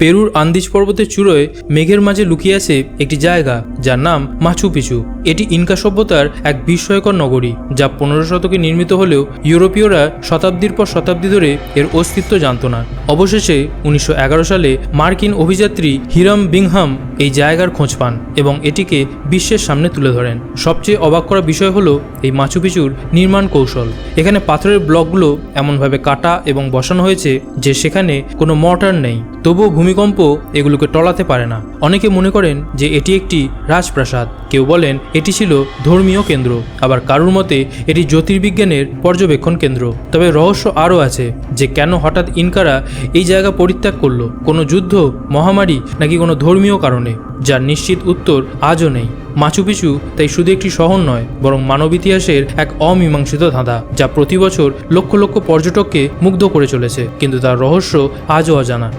পেরুর আন্দিজ পর্বতের চূড়োয় মেঘের মাঝে লুকিয়ে আছে একটি জায়গা যার নাম মাছু পিছু এটি ইনকা সভ্যতার এক বিস্ময়কর নগরী, যা পনেরো শতকে নির্মিত হলেও ইউরোপীয়রা শতাব্দীর পর শতাব্দী ধরে এর অস্তিত্ব জানত না। অবশেষে উনিশশো এগারো সালে মার্কিন অভিযাত্রী হিরাম বিংহাম এই জায়গার খোঁজ পান এবং এটিকে বিশ্বের সামনে তুলে ধরেন। সবচেয়ে অবাক করা বিষয় হলো এই মাছু পিছুর নির্মাণ কৌশল। এখানে পাথরের ব্লকগুলো এমনভাবে কাটা এবং বসানো হয়েছে যে সেখানে কোনো মর্টার নেই। তবুও ভূমিকম্প এগুলোকে টলাতে পারে না। অনেকে মনে করেন যে এটি একটি রাজপ্রাসাদ। কেউ বলেন এটি ছিল ধর্মীয় কেন্দ্র। আবার কারুর মতে, এটি জ্যোতির্বিজ্ঞানের পর্যবেক্ষণ কেন্দ্র। তবে রহস্য আরও আছে যে কেন হঠাৎ ইনকারা এই জায়গা পরিত্যাগ করল। কোনো যুদ্ধ, মহামারী নাকি কোনো ধর্মীয় কারণে? যার নিশ্চিত উত্তর আজও নেই। মাচু তাই শুধু একটি শহর নয়, বরং মানব ইতিহাসের এক অমীমাংসিত ধাঁধা, যা প্রতি বছর লক্ষ লক্ষ পর্যটককে মুগ্ধ করে চলেছে, কিন্তু তার রহস্য আজও অজানা।